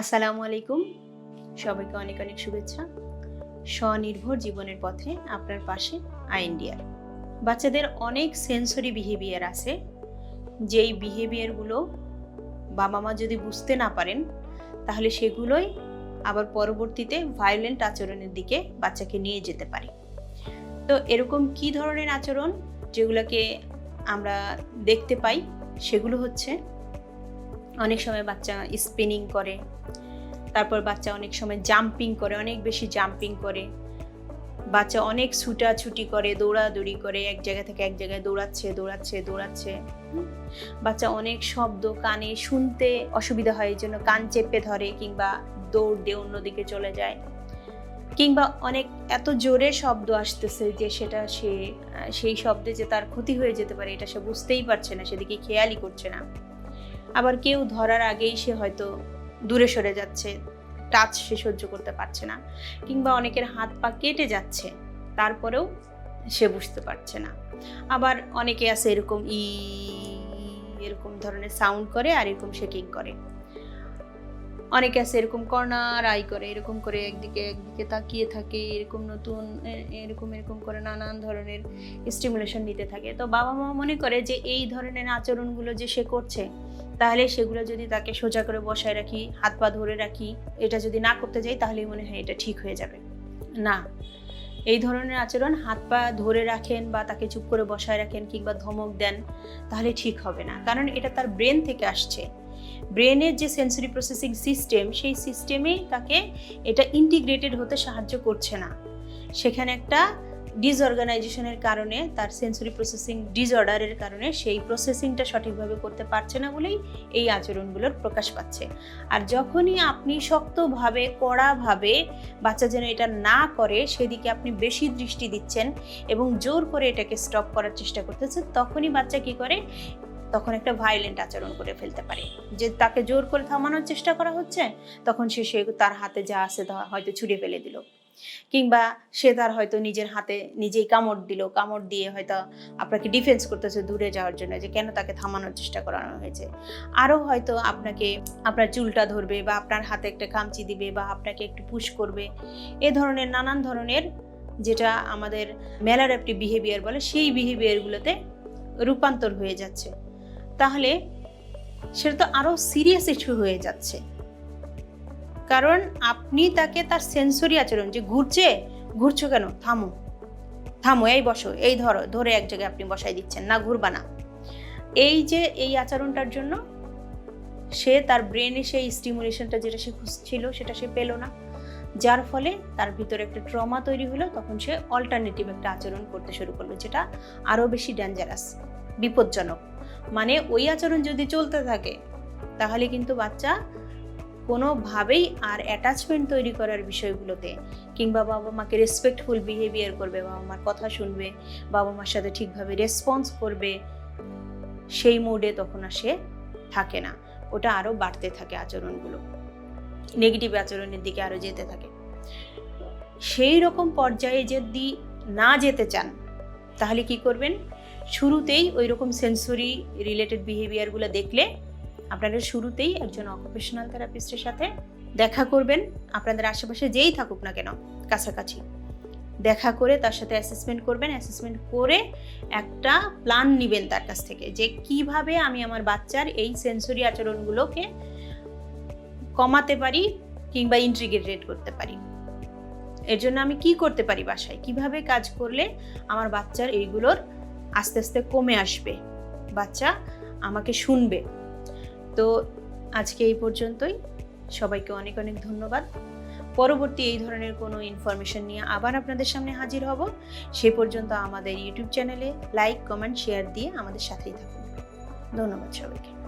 আসসালামু আলাইকুম। সবাইকে অনেক অনেক শুভেচ্ছা। স্বনির্ভর জীবনের পথে আপনার পাশে আইন্ডিয়ার বাচ্চাদের অনেক সেন্সরি বিহেভিয়ার আছে। যেই বিহেভিয়ারগুলো বাবা মা যদি বুঝতে না পারেন, তাহলে সেগুলোই আবার পরবর্তীতে ভায়োলেন্ট আচরণের দিকে বাচ্চাকে নিয়ে যেতে পারে। তো এরকম কি ধরনের আচরণ যেগুলোকে আমরা দেখতে পাই, সেগুলো হচ্ছে অনেক সময় বাচ্চা স্পিনিং করে, তারপর বাচ্চা অনেক সময় জাম্পিং করে, অনেক বেশি জাম্পিং করে। বাচ্চা অনেক ছুটাছুটি করে, দৌড়াদৌড়ি করে, এক জায়গা থেকে এক জায়গায় দৌড়াচ্ছে দৌড়াচ্ছে দৌড়াচ্ছে। বাচ্চা অনেক শব্দ কানে শুনতে অসুবিধা হয়, এই জন্য কান চেপে ধরে কিংবা দৌড় দিয়ে অন্যদিকে চলে যায়। কিংবা অনেক, এত জোরে শব্দ আসতেছে যে সেটা সে সেই শব্দে যে তার ক্ষতি হয়ে যেতে পারে, এটা সে বুঝতেই পারছে না, সেদিকে খেয়ালই করছে না। আবার কেউ ধরার আগেই সে হয়তো দূরে সরে যাচ্ছে, টাচ সে সহ্য করতে পারছে না, কিংবা অনেকের হাত পা কেটে যাচ্ছে, তারপরেও সে বুঝতে পারছে না। আবার অনেকে আছে এরকম ই, এরকম ধরনের সাউন্ড করে আর এরকম শেকিং করে। অনেকে আছে, এরকম কর্নার আই করে, এরকম করে একদিকে একদিকে তাকিয়ে থাকে, এরকম নতুন এরকম এরকম করে নানান ধরনের স্টিমুলেশন নিতে থাকে। তো বাবা মা মনে করে যে এই ধরনের আচরণগুলো যে সে করছে, তাহলে সেগুলো যদি তাকে সোজা করে বসায় রাখি, হাত পা ধরে রাখি, এটা যদি না করতে যাই, তাহলেই মনে হয় এটা ঠিক হয়ে যাবে। না, এই ধরনের আচরণ হাত পা ধরে রাখেন বা তাকে চুপ করে বসায় রাখেন কিংবা ধমক দেন, তাহলে ঠিক হবে না। কারণ এটা তার ব্রেন থেকে আসছে। ব্রেনের যে সেন্সরি প্রসেসিং সিস্টেম সেই সিস্টেমে তাকে এটা ইন্টিগ্রেটেড হতে সাহায্য করছে না। সেখানে একটা ডিসঅর্গানাইজেশনের কারণে, তার সেন্সরি প্রসেসিং ডিসঅর্ডারের কারণে সেই প্রসেসিংটা সঠিকভাবে করতে পারছে না বলেই এই আচরণগুলোর প্রকাশ পাচ্ছে। আর যখনই আপনি শক্তভাবে, কড়াভাবে বাচ্চা যেন এটা না করে, সেদিকে আপনি বেশি দৃষ্টি দিচ্ছেন এবং জোর করে এটাকে স্টপ করার চেষ্টা করতেছেন, তখনই বাচ্চা কি করে? তখন একটা ভায়োলেন্ট আচরণ করে ফেলতে পারে। যে তাকে জোর করে থামানোর চেষ্টা করা হচ্ছে, তখন সে সে তার হাতে যা আছে হয়তো ছুঁড়ে ফেলে দিল। কিংবা সে তার হয়তো নিজের হাতে নিজেই কামড় দিল, কামড় দিয়ে হয়তো আপনাকে ডিফেন্স করতেছে দূরে যাওয়ার জন্য যে কেন তাকে থামানোর চেষ্টা করানো হয়েছে। আরও হয়তো আপনাকে আপনার চুলটা ধরবে বা আপনার হাতে একটা কামচি দিবে বা আপনাকে একটু পুশ করবে। এ ধরনের নানান ধরনের যেটা আমাদের ম্যালারঅ্যাপটিভ বিহেভিয়ার বলে, সেই বিহেভিয়ারগুলোতে রূপান্তর হয়ে যাচ্ছে। তাহলে সেটা তো আরও সিরিয়াস ইস্যু হয়ে যাচ্ছে। কারণ আপনি তাকে তার সেন্সরি আচরণ যে ঘুরছে, ঘুরছো কেন? থামো। থামো, এই বসো, এই ধরো, ধরে এক জায়গায় আপনি বসাই দিচ্ছেন, না ঘুরবা না। এই যে এই আচরণটার জন্য সে তার ব্রেনে সেই স্টিমুলেশনটা যেটা সে খুঁজছিল, সেটা সে পেল না। যার ফলে তার ভিতরে একটা ট্রমা তৈরি হলো, তখন সে অল্টারনেটিভ একটা আচরণ করতে শুরু করল, যেটা আরও বেশি ডেঞ্জারাস বিপজ্জনক। মানে ওই আচরণ যদি চলতে থাকে, তাহলে কিন্তু বাচ্চা কোনোভাবেই আর অ্যাটাচমেন্ট তৈরি করার বিষয়গুলোতে কিংবা বাবা মাকে রেসপেক্টফুল বিহেভিয়ার করবে, বাবা মার কথা শুনবে, বাবা মার সাথে ঠিকভাবে রেসপন্স করবে, সেই মুডে তখন আর সে থাকে না। ওটা আরও বাড়তে থাকে আচরণগুলো। নেগেটিভ আচরণের দিকে আরও যেতে থাকে। সেই রকম পর্যায়ে যদি না যেতে চান, তাহলে কি করবেন? শুরুতেই ওই রকম সেন্সরি রিলেটেড বিহেভিয়ারগুলো দেখলে আপনারা শুরুতেই একজন অকুপেশনাল থেরাপিস্টের সাথে দেখা করবেন। আপনাদের আশেপাশে যেই থাকুক না কেন, কাছাকাছি। দেখা করে তার সাথে অ্যাসেসমেন্ট করবেন। অ্যাসেসমেন্ট করে একটা প্ল্যান নেবেন তার কাছ থেকে যে কীভাবে আমি আমার বাচ্চার এই সেন্সরি আচরণগুলোকে কমাতে পারি কিংবা ইন্টিগ্রেটেড করতে পারি। এর জন্য আমি কি করতে পারি বাসায়? কীভাবে কাজ করলে আমার বাচ্চার এইগুলোর আস্তে আস্তে কমে আসবে। বাচ্চা আমাকে শুনবে। তো আজকে এই পর্যন্তই। সবাইকে অনেক অনেক ধন্যবাদ। পরবর্তী এই ধরনের কোনো ইনফরমেশন নিয়ে আবার আপনাদের সামনে হাজির হব। সে পর্যন্ত আমাদের ইউটিউব চ্যানেলে লাইক কমেন্ট শেয়ার দিয়ে আমাদের সাথেই থাকুন। ধন্যবাদ সবাইকে।